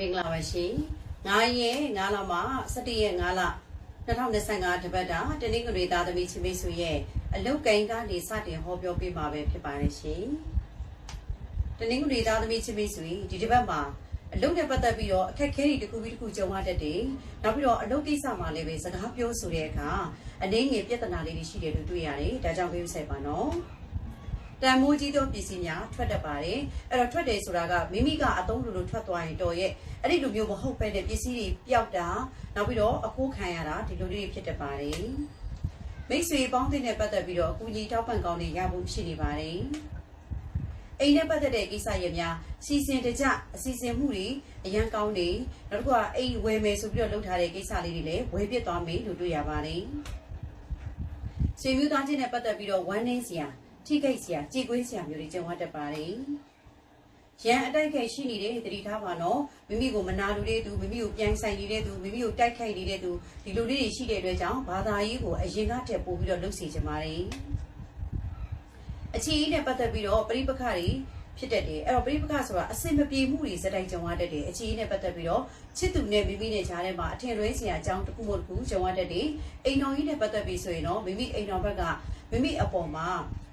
မင်္ဂလာပါရှင်9ရက်9လမှာ17ရက်9လ2025တပတ်တာတနင်္ဂနွေသားသမီးချင်းမိတ်ဆွေရဲ့အလုတ်ကိန်းကနေစတင်ဟောပြောပေးမှာပဲဖြစ်ပါတယ်ရှင်တနင်္ဂနွေသားသမီးချင်းမိတ်ဆွေဒီတစ်ပတ်မှာအလုတ်နဲ့ပတ်သက်ပြီးတော့အခက်အခဲတွေတစ်ခုပြီးတစ်ခုကြုံရတတ်တယ်နောက်ပြီးတော့အလုတ်ကိစ္စမှာလည်းပဲစကားပြောဆိုတဲ့အခါအနေငယ်ပြဿနာလေးတွေရှိတယ်လို့တွေ့ရတယ်ဒါကြောင့်ပြောဆိုင်ပါနော် တန်မိုးကြီးသောပစ္စည်းများထွက်တတ်ပါတယ်အဲ့တော့ထွက်တယ်ဆိုတာကမိမိကအသုံးလိုလိုထွက်သွားရင်တော်ရဲ့အဲ့ဒီလိုမျိုးမဟုတ်ပဲတဲ့ပစ္စည်းတွေပျောက်တာနောက်ပြီးတော့အခိုးခံရတာဒီလိုလေးတွေဖြစ်တတ်ပါတယ်မိတ်ဆွေပေါင်းတဲ့နဲ့ပတ်သက်ပြီးတော့အကူကြီးတောက်ပံကောင်းတွေရဖို့ရှိနေပါတယ်အိမ်နဲ့ပတ်သက်တဲ့ကိစ္စရပ်များစီစဉ်တကြအစီအစဉ်မှုတွေအရန်ကောင်းတွေနောက်တစ်ခုကအိမ်ဝယ်မယ်ဆိုပြီးတော့လုပ်ထားတဲ့ကိစ္စလေးတွေလည်းဝယ်ပြစ်သွားမယ်လို့တွေ့ရပါတယ်ဆွေမျိုးသားချင်းနဲ့ပတ်သက်ပြီးတော့ဝမ်းနည်းစရာ ထိခိုက်စရာကြည်ကွေးစရာမျိုးတွေကြုံရတတ်ပါတယ်။ရန်အတိုက်ခိုက်ရှိနေတဲ့တတိထားပါနော်မိမိကိုမနာလိုတဲ့သူမိမိကိုပြန်ဆိုင်နေတဲ့သူမိမိကိုတိုက်ခိုက်နေတဲ့သူဒီလိုလေးတွေရှိတဲ့အတွက်ကြောင့်ဘာသာရေးကိုအရင်ကတည်းပို့ပြီးတော့လှုပ်စီကြပါတယ်။အခြေအနဲ့ပတ်သက်ပြီးတော့ပြိပခါတွေဖြစ်တတ်တယ်အဲ့တော့ပြိပခဆိုတာအစင်မပြေမှုတွေစတိုက်ကြုံရတတ်တယ်အခြေအနဲ့ပတ်သက်ပြီးတော့ချစ်သူနဲ့မိမိနဲ့ကြားထဲမှာအထင်လွဲစရာအကြောင်းတစ်ခုမှတစ်ခုကြုံရတတ်တယ်အိမ်တော်ကြီးနဲ့ပတ်သက်ပြီးဆိုရင်တော့မိမိအိမ်တော်ဘက်က မိမိအပေါ်မှာ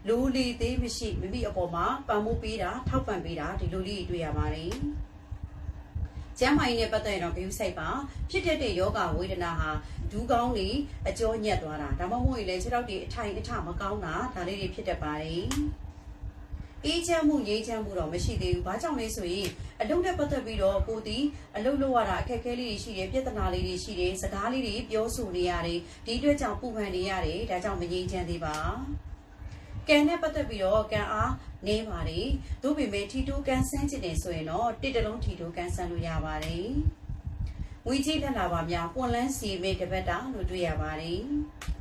လူလီသေးမရှိမိမိအပေါ်မှာပံမိုးပေးတာထောက်ပံ့ပေးတာဒီလိုလေးတွေ့ရပါတယ်။ကျမ်းမာရေးနဲ့ပတ်သက်ရင်တော့ဂရုစိုက်ပါဖြစ်တတ်တဲ့ယောဂဝေဒနာဟာဒူးကောင်းတွေအကျောညက်သွားတာဒါမှမဟုတ်ရင်လည်းခြေထောက်တွေအထိုင်အထမကောင်းတာဒါလေးတွေဖြစ်တတ်ပါတယ်။ အေးချမ်းမှုရေးချမ်းမှုတော့မရှိသေးဘူး။ဘာကြောင့်လဲဆိုရင်အလုပ်နဲ့ပတ်သက်ပြီးတော့ကိုတီအလုပ်လုပ်ရတာအခက်အခဲလေးတွေရှိတယ်ပြဿနာလေးတွေရှိတယ်စကားလေးတွေပြောဆိုနေရတယ်ဒီအတွက်ကြောင့်ပူပန်နေရတယ်ဒါကြောင့်မငြိမ်းချမ်းသေးပါ။ကံနဲ့ပတ်သက်ပြီးတော့ကံအားနေပါတယ်။သို့ပေမဲ့ထီတိုးကန်းဆန်းချင်တယ်ဆိုရင်တော့တစ်တလုံးထီတိုးကန်းဆန်းလို့ရပါတယ်။ဝီကြီးလက်လာပါများပွန်လန်းစီမေတပတ်တာလို့တွေ့ရပါတယ်။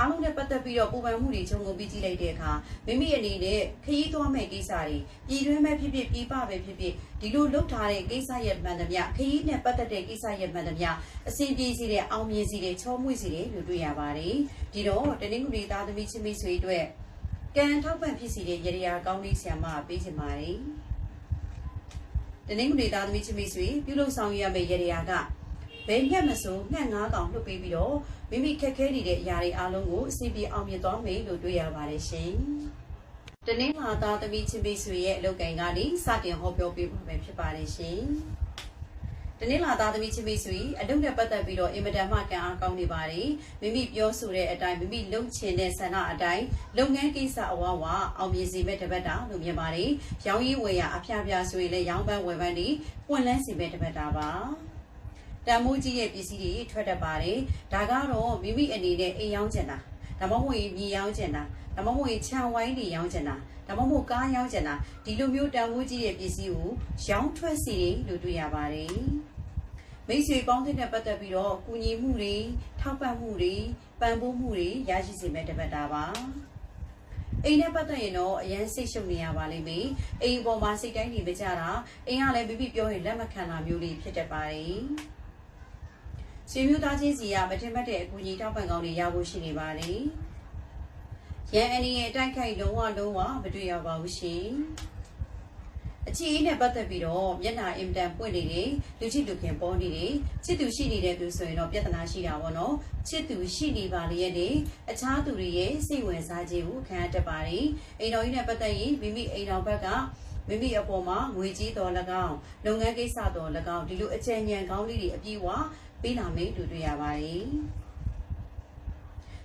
အားလုံးနဲ့ပတ်သက်ပြီးတော့ပူပန်မှုတွေခြုံငုံပြီးကြည့်လိုက်တဲ့အခါမိမိအနေနဲ့ခရီးသွားမဲ့ကိစ္စတွေပြည်တွင်းမဲ့ဖြစ်ဖြစ်ပြည်ပပဲဖြစ်ဖြစ်ဒီလိုလုပ်ထားတဲ့ကိစ္စရဲ့မှန်သမျှခရီးနဲ့ပတ်သက်တဲ့ကိစ္စရဲ့မှန်သမျှအစဉ်ပြေစီတဲ့အောင်မြင်စီတဲ့ချောမွေ့စီတဲ့လို့တွေ့ရပါတယ်။ဒီတော့တနင်္ဂနွေသားသမီးချင်းမိတ်ဆွေတို့ကံထောက်ပံ့ဖြစ်စီတဲ့ရေရာကောင်းလေးဆရာမပေးချင်ပါတယ်။တနင်္ဂနွေသားသမီးချင်းမိတ်ဆွေပြုလုပ်ဆောင်ရမယ့်ရေရာက ဘယ်ညက်မဆိုငှက်ငါးကောင်လွှတ်ပေးပြီးတော့မိမိခက်ခဲနေတဲ့အရာတွေအားလုံးကိုအစီအပြေအောင်မြင်သွားမယ်လို့တွေ့ရပါတယ်ရှင်။တနင်္လာသားသမီးချင်းမိတ်ဆွေရဲ့အလုပ်ကိုင်ကနေစတင်ဟောပြောပေးပါမယ်ဖြစ်ပါတယ်ရှင်။တနင်္လာသားသမီးချင်းမိတ်ဆွေအလုပ်နဲ့ပတ်သက်ပြီးတော့အင်မတန်မှကံအားကောင်းနေပါတယ်မိမိပြောဆိုတဲ့အတိုင်းမိမိလုပ်ချင်တဲ့ဆန္ဒအတိုင်းလုပ်ငန်းကိစ္စအဝဝအောင်မြင်စေမဲ့တပတ်တာလို့မြင်ပါတယ်ရောင်းရည်ဝယ်ရအဖျားဖျားဆိုရင်လည်းရောင်းပန်းဝယ်ပန်းတွေပွင့်လန်းစေမဲ့တပတ်တာပါ တန်မိုးကြီးရဲ့ပစ္စည်းတွေထွက်တတ်ပါတယ်ဒါကတော့မိမိအနေနဲ့အိမ်ရောင်းချင်တာဒါမှမဟုတ်ရင်မြေရောင်းချင်တာဒါမှမဟုတ်ရင်ခြံဝိုင်းတွေရောင်းချင်တာဒါမှမဟုတ်ကားရောင်းချင်တာဒီလိုမျိုးတန်မိုးကြီးရဲ့ပစ္စည်းကိုရောင်းထွက်စီတယ်လို့တွေ့ရပါတယ်မိတ်ဆွေပေါင်းတဲ့နဲ့ပတ်သက်ပြီးတော့ကူညီမှုတွေထောက်ပံ့မှုတွေပံ့ပိုးမှုတွေရရှိစေမဲ့တပတ်တာပါအိမ်နဲ့ပတ်သက်ရင်တော့အရန်စိတ်ရှုပ်နေရပါလိမ့်မယ်အိမ်ပေါ်မှာစိတ်တိုင်းနေမကြတာအိမ်ကလည်းမိမိပြောရင်လက်မခံတာမျိုးလေးဖြစ်တတ်ပါတယ် ဆွေမျိုးသားချင်းစီကမတင်မတ်တဲ့အကူအညီထောက်ပံ့ကောင်းတွေရဖို့ရှိနေပါလေရန်အန်ဒီရဲ့အတိုက်ခိုက်လုံးဝလုံးဝမတွေ့ရပါဘူးရှင်အခြေအနေနဲ့ပတ်သက်ပြီးတော့မျက်နှာအင်တန်ပွင့်နေတယ်လူချစ်လူခင်ပေါ်နေတယ်ချစ်သူရှိနေတဲ့သူဆိုရင်တော့ပြဿနာရှိတာပေါ့နော်ချစ်သူရှိနေပါလေရဲ့နေအခြားသူတွေရဲ့စိတ်ဝင်စားခြင်းကိုခံရတတ်ပါတယ်အိမ်တော်ကြီးနဲ့ပတ်သက်ရင်မိမိအိမ်တော်ဘက်ကမိမိအပေါ်မှာငွေကြီးတော်၎င်းလုပ်ငန်းကိစ္စတော်၎င်းဒီလိုအကြံဉာဏ်ကောင်းလေးတွေအပြည့်အဝ ပေးလာမယ်လို့တွေ့ရပါတယ်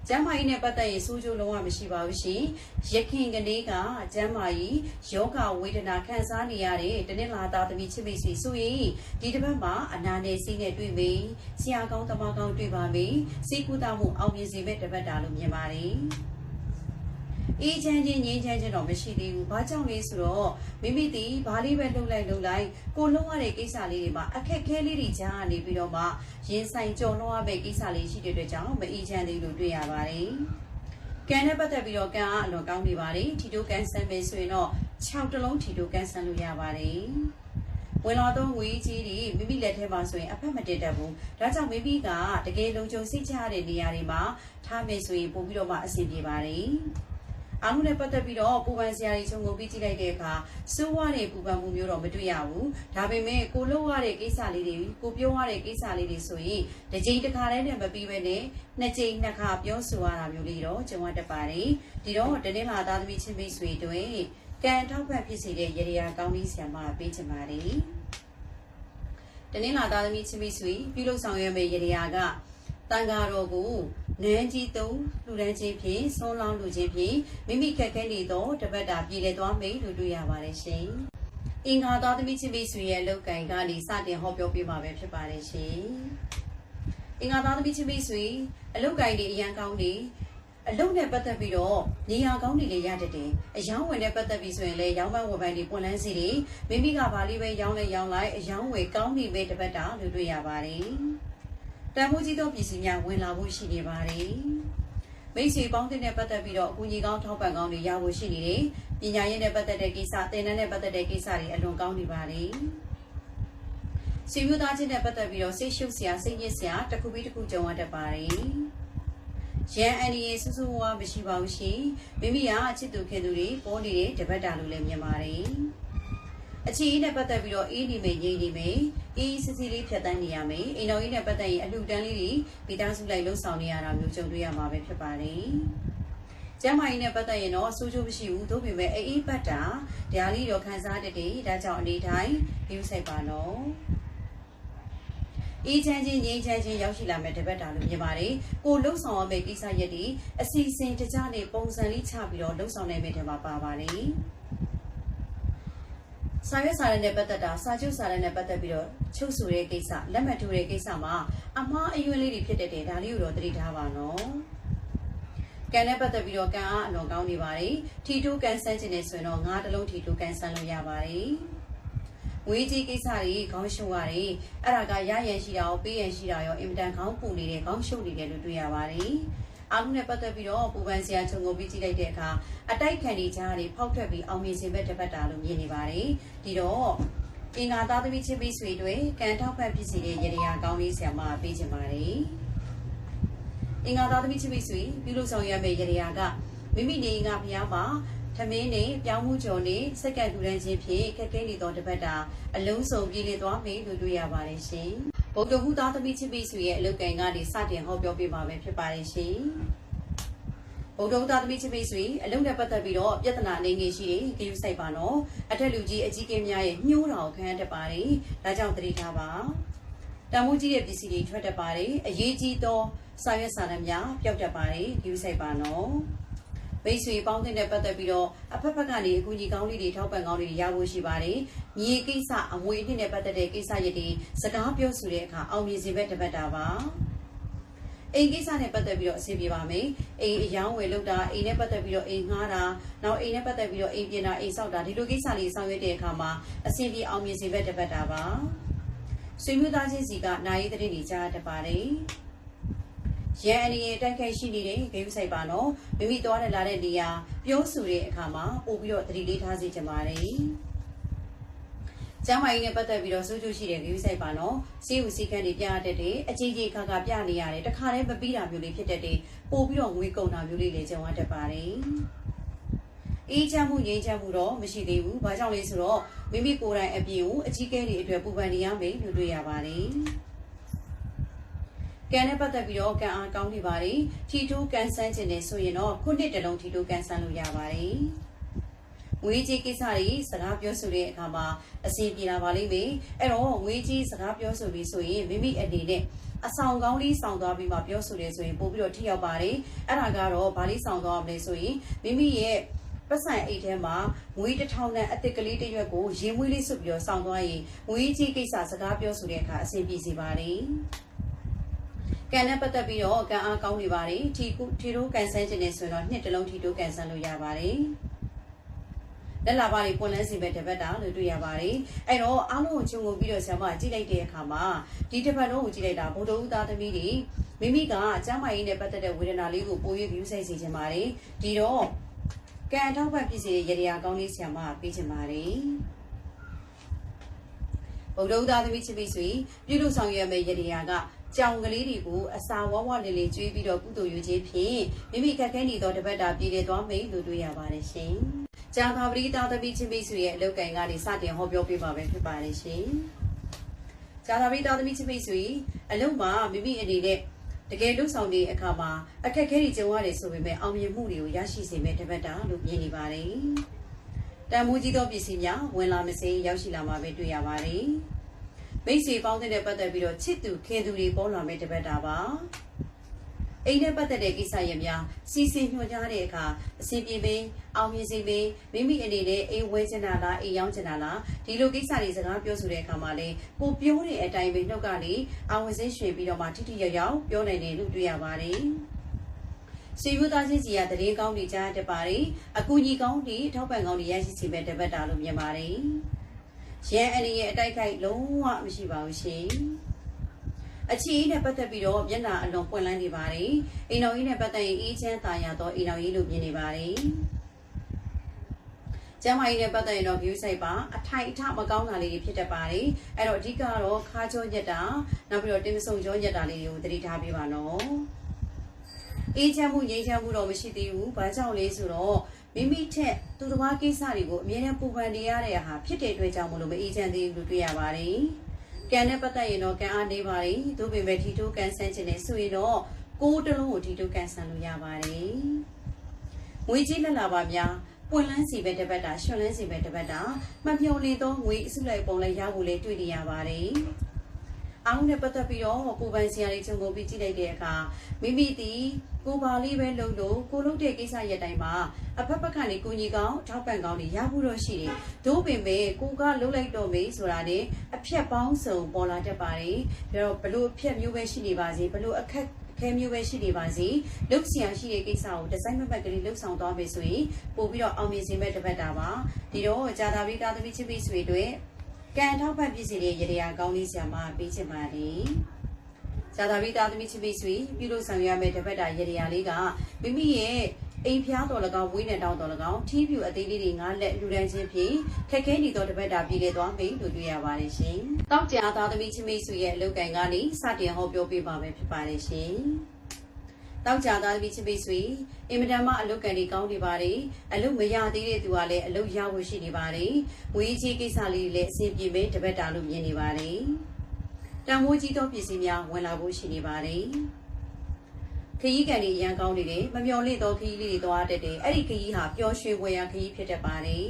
ကျမ်းမာရေးနဲ့ပတ်သက်ရင်စိုးကျိုးလုံးဝမရှိပါဘူးရှင်။ရခင်ကလေးကကျမ်းမာရေးယောဂဝေဒနာခံစားနေရတဲ့တနင်္လာသားသမီးချစ်မိတ်ဆွေဆိုရင်ဒီတစ်ပတ်မှာအနာနယ်စီးနဲ့တွေ့ပြီ။ဆရာကောင်းတမကောင်းတွေ့ပါပြီ။စိတ်ကူးတာမှုအောင်မြင်စေမဲ့တစ်ပတ်တာလို့မြင်ပါတယ်။ အေးချမ်းချင်းငြိမ်းချမ်းချင်းတော့မရှိသေးဘူး။ဘာကြောင့်လဲဆိုတော့မိမိတီဘာလေးပဲလှုပ်လိုက်လှုပ်လိုက်ကိုလုံးရတဲ့ကိစ္စလေးတွေမှာအခက်ခဲလေးတွေကြားကနေပြီးတော့မှရင်ဆိုင်ကြော်လွှားပဲကိစ္စလေးရှိတဲ့အတွက်ကြောင့်မအေးချမ်းသေးလို့တွေ့ရပါတယ်။ကန်နဲ့ပတ်သက်ပြီးတော့ကန်အားအလွန်ကောင်းနေပါတယ်ထီတိုကန်ဆန်ပဲဆိုရင်တော့6တလုံးထီတိုကန်ဆန်လို့ရပါတယ်ဝင်လာတော့ငွေကြီးတွေမိမိလက်ထဲမှာဆိုရင်အဖက်မတက်တတ်ဘူးဒါကြောင့်မိမိကတကယ်လုံခြုံစိတ်ချရတဲ့နေရာတွေမှာထားမယ်ဆိုရင်ပို့ပြီးတော့မှအဆင်ပြေပါတယ် အားလုံးနဲ့ပတ်သက်ပြီးတော့ပူပန်စရာတွေခြုံငုံပြီးကြည့်လိုက်တဲ့အခါစိုးဝါတဲ့ပူပန်မှုမျိုးတော့မတွေ့ရဘူးဒါပေမဲ့ကိုလှုပ်ရတဲ့ကိစ္စလေးတွေကိုပြောရတဲ့ကိစ္စလေးတွေဆိုရင်တစ်ကြိမ်တစ်ခါတည်းနဲ့မပြီးပဲနဲ့နှစ်ကြိမ်နှစ်ခါပြောဆိုရတာမျိုးလေးတော့ကြုံရတတ်ပါတယ်ဒီတော့တနေ့လာသားသမီးချင်းမိတ်ဆွေတွေကံထောက်ဖက်ဖြစ်စေတဲ့ရေရာကောင်းလေးဆရာမပေးချင်ပါတယ်တနေ့လာသားသမီးချင်းမိတ်ဆွေပြုလုပ်ဆောင်ရမယ့်ရေရာကတန်ဃာတော်ကို နန်းကြီးသုံးလူဒန်းချင်းဖြင့်ဆုံးလောင်းလူချင်းဖြင့်မိမိခက်ခဲနေသောတပတ်တာပြည်လဲသွားမယ်လို့တွေ့ရပါတယ်ရှင်။အင်္ဂါသားသမီးချင်းမိတ်ဆွေရဲ့အလုပ်ကိုင်ကနေစတင်ဟောပြောပေးမှာပဲဖြစ်ပါတယ်ရှင်။အင်္ဂါသားသမီးချင်းမိတ်ဆွေအလုပ်ကိုင်တွေအရန်ကောင်းနေအလုပ်နဲ့ပတ်သက်ပြီးတော့နေရာကောင်းတွေလည်းရတတ်တယ်။အယောင်းဝယ်နဲ့ပတ်သက်ပြီးဆိုရင်လည်းရောင်းပန်းဝယ်ပိုင်းတွေပွင့်လန်းစီတွေမိမိကဘာလေးပဲရောင်းလဲရောင်းလိုက်အယောင်းဝယ်ကောင်းနေပဲတပတ်တာလို့တွေ့ရပါတယ်။ တန်ဖိုးကြီးသောပစ္စည်းများဝင်လာဖို့ရှိနေပါတယ်။မိတ်ဆွေပေါင်းတဲ့နဲ့ပတ်သက်ပြီးတော့အကူကြီးကောင်းထောက်ပံ့ကောင်းတွေရဖို့ရှိနေတယ်။ပညာရေးနဲ့ပတ်သက်တဲ့ကိစ္စသင်တန်းနဲ့ပတ်သက်တဲ့ကိစ္စတွေအလွန်ကောင်းနေပါတယ်။ဆွေမျိုးသားချင်းနဲ့ပတ်သက်ပြီးတော့စိတ်ရှုပ်စရာစိတ်ညစ်စရာတစ်ခုပြီးတစ်ခုကြုံရတတ်ပါတယ်။ရန်အန်ဒီရဲ့စူးစူးဝါးမရှိပါဘူးရှင်။မိမိကအချစ်သူခင်သူတွေပေါ်နေတဲ့တပတ်တာလို့လည်းမြင်ပါတယ်။ အချီနဲ့ပတ်သက်ပြီးတော့အေးနေမယ်ငြိမ့်နေမယ်အေးစစ်စစ်လေးဖြတ်တန်းနေရမယ်အိမ်တော်ကြီးနဲ့ပတ်သက်ရင်အလှူဒန်းလေးတွေမိသားစုလိုက်လှုပ်ဆောင်နေရတာမျိုးကြုံတွေ့ရမှာပဲဖြစ်ပါတယ်ကျမ်းမာရေးနဲ့ပတ်သက်ရင်တော့အဆိုးကျိုးမရှိဘူးသို့ပေမဲ့အေးပတ်တာဒါလေးတော့ခံစားတတ်တယ်ဒါကြောင့်အနေတိုင်းဒီဥဆိုင်ပါနော်အေးချမ်းချင်းငြိမ်းချမ်းချင်းရောက်ရှိလာမဲ့တပတ်တာလို့မြင်ပါတယ်။ကိုလှုပ်ဆောင်ရမယ့်ကိစ္စရက်ဒီအစီအစဉ်တကြနဲ့ပုံစံလေးချပြီးတော့လှုပ်ဆောင်နိုင်မယ့်ထဲမှာပါပါတယ်။ စာရွက်စာတမ်းနဲ့ပတ်သက်တာစာချုပ်စာတမ်းနဲ့ပတ်သက်ပြီးတော့ချုပ်ဆိုတဲ့ကိစ္စလက်မှတ်ထိုးတဲ့ကိစ္စမှာအမှားအယွင်းလေးတွေဖြစ်တတ်တယ်ဒါလေးကိုတော့သတိထားပါနော်ကံနဲ့ပတ်သက်ပြီးတော့ကံအားအလွန်ကောင်းနေပါတယ်ထီတိုးကန်ဆန်းခြင်းနဲ့ဆိုရင်တော့ငါးတလုံးထီတိုးကန်ဆန်းလို့ရပါတယ်ဝေးကြီးကိစ္စတွေခေါင်းရှုပ်ရတယ်အဲ့ဒါကရရန်ရှိတာရောပေးရန်ရှိတာရောအင်မတန်ခေါင်းပူနေတယ်ခေါင်းရှုပ်နေတယ်လို့တွေ့ရပါတယ် အားလုံးနဲ့ပတ်သက်ပြီးတော့ပူပန်စရာခြုံငုံပြီးကြည့်လိုက်တဲ့အခါအတိုက်ခံတွေကြားတွေဖောက်ထွက်ပြီးအောင်မြင်ခြင်းပဲတစ်ပတ်တာလို့မြင်နေပါတယ်ဒီတော့အင်္ဂါသားသမီးချင်းပြီးဆွေတွေကံထောက်ဖက်ဖြစ်စီတဲ့ရေရာကောင်းလေးဆရာမပေးချင်ပါတယ်အင်္ဂါသားသမီးချင်းပြီးဆွေပြုလို့ဆောင်ရမယ့်ရေရာကမိမိနေငါဖျားပါသမင်းနဲ့ပြောင်းမှုကြော်နဲ့စက္ကန့်ဒူရန်ချင်းဖြင့်ခက်ခဲနေသောတပတ်တာအလုံးစုံပြည်လည်သွားမယ်လို့တွေ့ရပါတယ်ရှင်။ ဗုဒ္ဓဟူသားသမီးချစ်ပြီးဆိုရဲ့အလုတ်ကန်ကနေစတင်ဟောပြောပေးမှာပဲဖြစ်ပါတယ်ရှင်။ဗုဒ္ဓဟူသားသမီးချစ်ပြီးဆိုအလုတ်နဲ့ပတ်သက်ပြီးတော့ပြဿနာအနေငယ်ရှိတယ်ဂရုစိုက်ပါနော်။အထက်လူကြီးအကြီးကဲများရဲ့ညှိုးတော်ခံရတတ်ပါတယ်။ဒါကြောင့်သတိထားပါ။တမိုးကြီးတဲ့ပစ္စည်းတွေထွက်တတ်ပါတယ်။အရေးကြီးသောစာရွက်စာတမ်းများပျောက်တတ်ပါတယ်။ဂရုစိုက်ပါနော်။ မိတ်ဆွေပေါင်းတဲ့ပတ်သက်ပြီးတော့အဖက်ဖက်ကနေအကူကြီးကောင်းလေးတွေထောက်ပံ့ကောင်းလေးတွေရဖို့ရှိပါတယ်။မြေကိစ္စအမွေအနှစ်နဲ့ပတ်သက်တဲ့ကိစ္စရည်တွေစကားပြောဆိုတဲ့အခါအောင်မြင်စေဘက်တပတ်တာပါ။အိမ်ကိစ္စနဲ့ပတ်သက်ပြီးတော့အဆင်ပြေပါမယ်။အိမ်အယောင်းဝယ်လုပ်တာအိမ်နဲ့ပတ်သက်ပြီးတော့အိမ်ငှားတာနောက်အိမ်နဲ့ပတ်သက်ပြီးတော့အိမ်ပြင်တာအိမ်ဆောက်တာဒီလိုကိစ္စလေးဆောင်ရွက်တဲ့အခါမှာအဆင်ပြေအောင်မြင်စေဘက်တပတ်တာပါ။ဆွေမျိုးသားချင်းစီကနိုင်ရေးတဲ့နေကြတပါတယ်။ ရန်အနေနဲ့တိုက်ခိုက်ရှိနေတဲ့ဂိမ်းဆိုင်ပါနော်မိမိသွားတယ်လာတဲ့နေရာပြောဆိုတဲ့အခါမှာပို့ပြီးတော့သတိလေးထားစေချင်ပါတယ်ကျမ်းမာရေးနဲ့ပတ်သက်ပြီးတော့စိုးကျိုးရှိတဲ့ဂိမ်းဆိုင်ပါနော်စီးဦးစီးခန်းတွေပြရတတ်တယ်အကြီးကြီးခါခါပြနေရတယ်တခါတည်းမပြီးတာမျိုးလေးဖြစ်တတ်တယ်ပို့ပြီးတော့ငွေကုန်တာမျိုးလေးလည်းကြုံရတတ်ပါတယ်အေးချမ်းမှုငြိမ်းချမ်းမှုတော့မရှိသေးဘူး။ဘာကြောင့်လဲဆိုတော့မိမိကိုယ်တိုင်အပြင်ကိုအကြီးကဲတွေအတွက်ပူပန်နေရမယ်လို့တွေ့ရပါတယ်။ ကံနဲ့ပတ်သက်ပြီးတော့ကံအားကောင်းနေပါတယ်ထီတိုးကန်ဆန်းခြင်းနဲ့ဆိုရင်တော့ခုနှစ်တလုံးထီတိုးကန်ဆန်းလို့ရပါတယ်ငွေကြီးကိစ္စတွေစကားပြောဆိုတဲ့အခါမှာအစီပြေလာပါလိမ့်မယ်အဲ့တော့ငွေကြီးစကားပြောဆိုပြီးဆိုရင်မိမိအနေနဲ့အဆောင်ကောင်းလေးဆောင်သွားပြီးမှပြောဆိုတယ်ဆိုရင်ပို့ပြီးတော့ထိရောက်ပါတယ်အဲ့ဒါကတော့ဗာလေးဆောင်သွားမလဲဆိုရင်မိမိရဲ့ပတ်စံအိတ်ထဲမှာငွေတစ်ထောင်နဲ့အစ်စ်ကလေးတစ်ရွက်ကိုရင်မွေးလေးဆွပြီးတော့ဆောင်းသွားရင်ငွေကြီးကိစ္စစကားပြောဆိုတဲ့အခါအဆင်ပြေစေပါတယ် ကံနဲ့ပတ်သက်ပြီးတော့ကံအားကောင်းနေပါတယ်ထီကုထီတိုးကန်ဆန်းခြင်းနဲ့ဆိုရင်တော့နှစ်တလုံးထီတိုးကန်ဆန်းလို့ရပါတယ်လက်လာပါတွေပွန်လန်းစီပဲတပတ်တာလို့တွေ့ရပါတယ်အဲ့တော့အားလုံးကိုခြုံငုံပြီးတော့ဆရာမကြည့်လိုက်တဲ့အခါမှာဒီတစ်ပတ်လုံးကိုကြည့်လိုက်တာဗုဒ္ဓဦးသားသမီးတွေမိမိကအကျမ်းမာရေးနဲ့ပတ်သက်တဲ့ဝေဒနာလေးကိုပို၍ view ဆိုင်စေချင်ပါတယ်ဒီတော့ကံအထောက်ပံ့ဖြစ်စေတဲ့ရေရာကောင်းလေးဆရာမပေးချင်ပါတယ်ဗုဒ္ဓဦးသားသမီးချစ်ပြီးဆိုပြုလို့ဆောင်ရွက်မယ့်ရေရာက ကြောင်ကလေးတွေကိုအစာဝဝလေးလေးကျွေးပြီးတော့ကုသိုလ်ယူခြင်းဖြင့်မိမိခက်ခဲနေသောတပတ်တာပြည်လေသွားမယ်လို့တွေ့ရပါတယ်ရှင်။ကြာသာပရိသာသမီချင်းမိတ်ဆွေရဲ့အလုပ်ကိုင်ကနေစတင်ဟောပြောပေးပါပဲဖြစ်ပါတယ်ရှင်။ကြာသာပရိသာသမီချင်းမိတ်ဆွေအလုပ်မှာမိမိအနေနဲ့တကယ်လှုပ်ဆောင်တဲ့အခါမှာအခက်အခဲတွေကြုံရတယ်ဆိုပေမဲ့အောင်မြင်မှုတွေကိုရရှိစေမဲ့တပတ်တာလို့မြင်နေပါတယ်။တန်မိုးကြီးသောပစ္စည်းများဝင်လာမစေရောက်ရှိလာမှာပဲတွေ့ရပါတယ်။ မိတ်ဆွေပေါင်းတဲ့ပတ်သက်ပြီးတော့ချစ်သူခင်သူတွေပေါ်လာမဲ့တပတ်တာပါ။အိမ်နဲ့ပတ်သက်တဲ့ကိစ္စရပ်များစီစဉ်ညွှန်ကြားတဲ့အခါအစီပြေပင်အောင်မြင်စေပင်မိမိအနေနဲ့အိမ်ဝဲချင်တာလားအိမ်ရောက်ချင်တာလားဒီလိုကိစ္စတွေစကားပြောဆိုတဲ့အခါမှာလေကိုပြောတဲ့အတိုင်းပဲနှုတ်ကနေအောင်ဝင်စင်းရွှေပြီးတော့မှထိထိရောက်ရောက်ပြောနိုင်တယ်လို့တွေ့ရပါတယ်။စီယူသားချင်းစီကတရင်ကောင်းတွေကြားတပါတယ်အကူကြီးကောင်းတွေထောက်ပံ့ကောင်းတွေရရှိစီမဲ့တပတ်တာလို့မြင်ပါတယ်။ ရန်အနေရဲ့အတိုက်ခိုက်လုံးဝမရှိပါဘူးရှင်။အခြေအနေနဲ့ပတ်သက်ပြီးတော့မျက်နှာအလွန်ပွင့်လန်းနေပါတယ်။အိမ်တော်ကြီးနဲ့ပတ်သက်ရင်အေးချမ်းသာယာသောအိမ်တော်ကြီးလို့မြင်နေပါတယ်။ကျမ်းမာရေးနဲ့ပတ်သက်ရင်တော့ view site ပါအထိုင်အထမကောင်းတာလေးတွေဖြစ်တတ်ပါတယ်။အဲ့တော့အဓိကတော့ခါကြောညက်တာနောက်ပြီးတော့တင်မဆုံကြောညက်တာလေးတွေကိုသတိထားပေးပါနော်။ အေးချမ်းမှုငြိမ်းချမ်းမှုတော့မရှိသေးဘူး။ဘာကြောင့်လဲဆိုတော့မိမိထက်သူတစ်ပါးကိစ္စတွေကိုအမြဲတမ်းပူပန်နေရတဲ့ဟာဖြစ်တဲ့အတွက်ကြောင့်မလို့မအေးချမ်းသေးဘူးလို့တွေ့ရပါတယ်။ကံနဲ့ပတ်သက်ရင်တော့ကံအားနေပါလေ။သို့ပေမဲ့ထီတိုးကန်ဆန်းခြင်းနဲ့ဆိုရင်တော့ကိုယ်တစ်လုံးကိုထီတိုးကန်ဆန်းလို့ရပါတယ်။ငွေကြီးလက်လာပါများပွင့်လန်းစီပဲတစ်ပတ်တာရွှွန်လန်းစီပဲတစ်ပတ်တာမပြောင်းနေသောငွေအစုလိုက်ပုံလိုက်ရဖို့လည်းတွေ့နေရပါတယ်။ အားလုံးနဲ့ပတ်သက်ပြီးတော့ကိုယ်ပိုင်ဆရာလေးချုံကိုပြီးကြည့်လိုက်တဲ့အခါမိမိသည်ကိုပါလေးပဲလုပ်လို့ကိုလုပ်တဲ့ကိစ္စရက်တိုင်းမှာအဖက်ဖက်ကနေကိုကြီးကောင်းထောက်ပံ့ကောင်းတွေရဖို့တော့ရှိတယ်။သို့ပင်ပဲကိုကလုပ်လိုက်တော့မေးဆိုတာနဲ့အဖြက်ပေါင်းစုံပေါ်လာတတ်ပါတယ်။ဒါတော့ဘလို့အဖြက်မျိုးပဲရှိနေပါစေဘလို့အခက်ခဲမျိုးပဲရှိနေပါစေလုတ်ဆရာရှိတဲ့ကိစ္စကိုဒီဇိုင်းမမတ်ကလေးလုတ်ဆောင်သွားမယ်ဆိုရင်ပို့ပြီးတော့အောင်မြင်စေမဲ့တစ်ပတ်တာပါဒီတော့ဂျာတာဘီသားသမီးချစ်ပြီးဆွေတွေ ကံထောက်ဖက်ပြည်စီတဲ့ရေရာကောင်းလေးဆရာမပေးချင်ပါလေဂျာတာဘီသားသမီးချစ်ပြီးဆွေပြုလို့ဆောင်ရမယ့်တစ်ပတ်တာရေရာလေးကမိမိရဲ့အိမ်ဖျားတော်၎င်းဝေးနေတောင်းတော်၎င်းထီးပြူအသေးလေးတွေငါလက်လူတန်းချင်းဖြင့်ခက်ခဲနေသောတပတ်တာပြည်လေသွားပြီလို့တွေ့ရပါတယ်ရှင်။တောက်ကြသားသမီးချင်းမိတ်ဆွေရဲ့အလုပ်ကိုင်ကနေစတင်ဟောပြောပေးပါမယ်ဖြစ်ပါတယ်ရှင်။ တောက်ကြသားသမီးချင်းမိတ်ဆွေအင်မတန်မှအလုပ်ကန်တွေကောင်းနေပါတယ်။အလုပ်မရသေးတဲ့သူကလည်းအလုပ်ရဖို့ရှိနေပါတယ်။ဝေးကြီးကိစ္စလေးတွေလည်းအဆင်ပြေမဲ့တပတ်တာလို့မြင်နေပါတယ်။တံမိုးကြီးသောပစ္စည်းများဝင်လာဖို့ရှိနေပါတယ်။ခရီးကန်တွေရန်ကောင်းနေတယ်မမျော်လင့်တော့ခရီးလေးတွေသွားတတ်တယ်အဲ့ဒီခရီးဟာပျော်ရွှင်ဝယ်ရခရီးဖြစ်တတ်ပါတယ်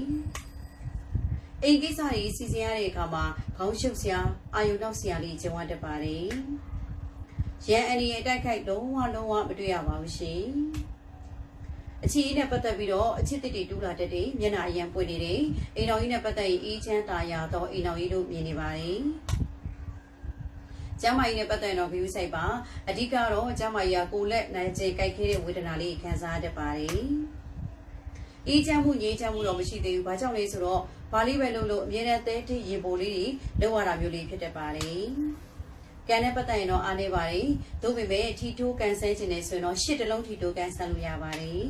အိမ်ကိစ္စတွေစီစဉ်ရတဲ့အခါမှာခေါင်းရှုပ်စရာအာယုံနောက်စရာလေးကြုံရတတ်ပါတယ် ရန်အန်ဒီရဲ့တိုက်ခိုက်လုံးဝလုံးဝမတွေ့ရပါဘူးရှင်အချီနဲ့ပတ်သက်ပြီးတော့အချစ်တစ်တွေတူးလာတတ်တယ်မျက်နှာအရန်ပွင့်နေတယ်အိမ်တော်ကြီးနဲ့ပတ်သက်ရင်အေးချမ်းသာယာတော့အိမ်တော်ကြီးတို့မြင်နေပါတယ်ကျမ်းမာရေးနဲ့ပတ်သက်တော့ view site ပါအဓိကတော့ကျမ်းမာရေးကကိုလက်နိုင်ကျကြိုက်ခဲတဲ့ဝေဒနာလေးခံစားတတ်ပါတယ်အေးချမ်းမှုငြိမ်းချမ်းမှုတော့မရှိသေးဘူး။ဘာကြောင့်လဲဆိုတော့ဘာလေးပဲလုပ်လို့အမြဲတမ်းသဲတိရေပိုလေးတွေလောက်ရတာမျိုးလေးဖြစ်တတ်ပါတယ်။ ကန်နဲ့ပတ်သက်ရင်တော့အားနေပါတယ်။သို့ပေမဲ့ထီတိုးကန်ဆန်းခြင်းနဲ့ဆိုရင်တော့ရှစ်တလုံးထီတိုးကန်ဆန်းလို့ရပါတယ်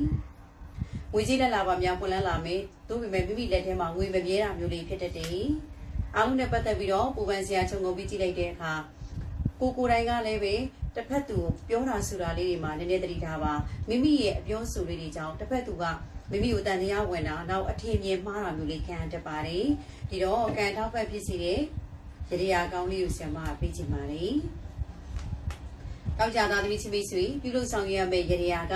။ငွေကြီးလက်လာပါများပွင့်လန်းလာမယ်။သို့ပေမဲ့မိမိလက်ထဲမှာငွေမပြေးတာမျိုးလေးဖြစ်တတ်တယ်။အားလုံးနဲ့ပတ်သက်ပြီးတော့ပူပန်စရာခြုံငုံပြီးကြည့်လိုက်တဲ့အခါကိုကိုတိုင်းကလည်းပဲတစ်ဖက်သူပြောတာဆိုတာလေးတွေမှာနည်းနည်းသတိထားပါမိမိရဲ့အပြောဆိုလေးတွေကြောင့်တစ်ဖက်သူကမိမိကိုတန်တရားဝင်တာနောက်အထင်မြင်မှားတာမျိုးလေးခံတတ်ပါတယ်ဒီတော့ကံထောက်ဖက်ဖြစ်စီတဲ့ ရရကောင်းလေးကိုဆရာမပေးချင်ပါတယ်တောက်ကြသားသမီးချင်းမိတ်ဆွေပြုလို့ဆောင်ရရမယ့်ရရက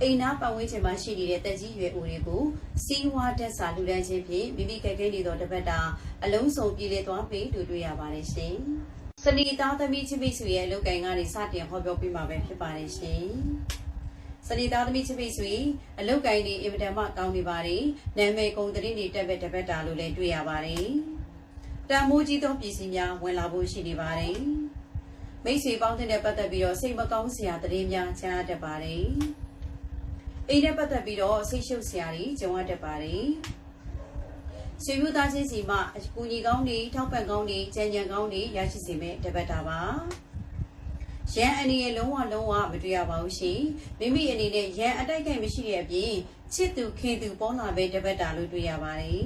အိမ်နာပတ်ဝန်းကျင်မှာရှိနေတဲ့တက်ကြီးရွယ်ဦးတွေကိုစီးဝါတက်စာလူတန်းချင်းဖြင့်မိမိကဲကဲနေသောတပတ်တာအလုံးစုံပြည်လေသွားပြီတွေ့တွေ့ရပါတယ်ရှင်စနီသားသမီးချင်းမိတ်ဆွေရဲ့အလုပ်ကိုင်ကနေစတင်ဟောပြောပြမှာပဲဖြစ်ပါတယ်ရှင်။စနီသားသမီးချင်းမိတ်ဆွေအလုပ်ကိုင်နေအင်မတန်မှကောင်းနေပါတယ်။နာမည်ကုန်သတင်းတွေတက်ပဲတပတ်တာလို့လည်းတွေ့ရပါတယ်။ တန်မိုးကြီးသောပြည်စည်းများဝင်လာဖို့ရှိနေပါတယ်။မိတ်ဆွေပေါင်းတဲ့ပတ်သက်ပြီးတော့စိတ်မကောင်းစရာသတင်းများကြားတတ်ပါတယ်။အိမ်နဲ့ပတ်သက်ပြီးတော့ဆိတ်ရှုပ်စရာတွေကြုံရတတ်ပါတယ်။ဆွေမျိုးသားချင်းစီမှအကူညီကောင်းတွေထောက်ပံ့ကောင်းတွေကြံကြံကောင်းတွေရရှိစေမယ့်တပတ်တာပါရန်အနေနဲ့လုံးဝလုံးဝမတွေ့ရပါဘူးရှင်မိမိအနေနဲ့ရန်အတိုက်ခိုက်မရှိတဲ့အပြင်ချစ်သူခင်သူပေါ်လာပဲတပတ်တာလို့တွေ့ရပါတယ်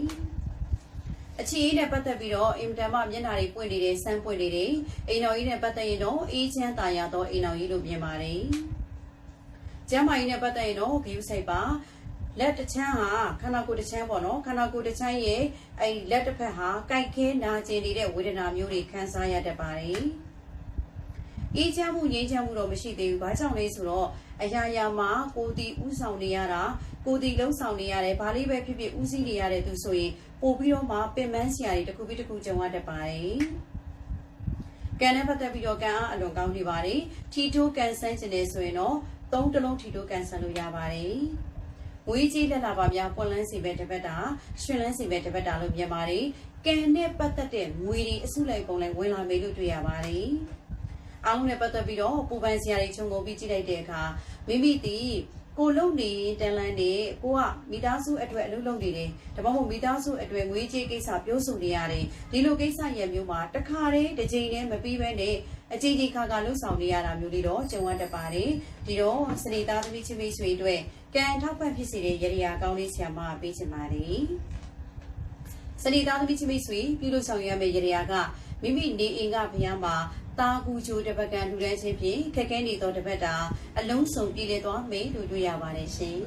အခြေအေးနဲ့ပတ်သက်ပြီးတော့အင်တန်မှမျက်နှာတွေပွင့်နေတယ်ဆန်းပွင့်နေတယ်အိမ်တော်ကြီးနဲ့ပတ်သက်ရင်တော့အေးချမ်းသာရသောအိမ်တော်ကြီးလို့မြင်ပါတယ်ကျမ်းမာရေးနဲ့ပတ်သက်ရင်တော့ဂရုစိုက်ပါလက်တစ်ချမ်းဟာခန္ဓာကိုယ်တစ်ချမ်းပေါ့နော်ခန္ဓာကိုယ်တစ်ချမ်းရဲ့အဲလက်တစ်ဖက်ဟာကြိုက်ခဲနာကျင်နေတဲ့ဝေဒနာမျိုးတွေခံစားရတတ်ပါတယ်အေးချမ်းမှုငြိမ်းချမ်းမှုတော့မရှိသေးဘူးဘာကြောင့်လဲဆိုတော့အရာရာမှာကိုယ်တီဥဆောင်နေရတာ ကိုယ်တီလုံးဆောင်နေရတယ်ဘာလေးပဲဖြစ်ဖြစ်ဥစည်းနေရတဲ့သူဆိုရင်ပို့ပြီးတော့မှပင်ပန်းစရာတွေတစ်ခုပြီးတစ်ခုကြုံရတတ်ပါတယ်။ကန်နဲ့ပတ်သက်ပြီးတော့ကန်အားအလွန်ကောင်းနေပါတယ်။ထီတိုးကန်ဆန်းကျင်နေဆိုရင်တော့သုံးတလုံးထီတိုးကန်ဆန်းလို့ရပါတယ်။ဝေးကြီးလက်လာပါများပွန်လန်းစီပဲတစ်ပတ်တာရှင်လန်းစီပဲတစ်ပတ်တာလို့မြင်ပါတယ်။ကန်နဲ့ပတ်သက်တဲ့ငွေတွေအစုလိုက်ပုံလိုက်ဝင်လာမေလို့တွေ့ရပါတယ်။အားလုံးနဲ့ပတ်သက်ပြီးတော့ပူပန်စရာတွေခြုံငုံပြီးကြည့်လိုက်တဲ့အခါမိမိဒီ ကိုလုံနေတန်လန်းနေကိုကမိသားစုအတွက်အလုပ်လုပ်နေတယ်ဒါမှမဟုတ်မိသားစုအတွက်ငွေကြေးကိစ္စပြောဆိုနေရတယ်ဒီလိုကိစ္စရဲ့မျိုးမှာတစ်ခါတည်းတစ်ချိန်တည်းမပြီးဘဲနဲ့အကြီးကြီးခါခါလှုပ်ဆောင်နေရတာမျိုးလေးတော့ကြုံရတတ်ပါတယ်ဒီတော့စနေသားသမီးချင်းမိတ်ဆွေတို့ကံထောက်ပံ့ဖြစ်စေတဲ့ရရကောင်းလေးဆရာမပေးချင်ပါတယ်စနေသားသမီးချင်းမိတ်ဆွေပြုလို့ဆောင်ရမယ့်ရရကမိမိနေအိမ်ကဘုရားမှာ တာကူချိုတပတ်ကန်လူတန်းချင်းဖြင့်ခက်ခဲနေသောတပတ်တာအလုံးစုံပြည်လေသွားမယ်လို့တွေ့ရပါတယ်ရှင်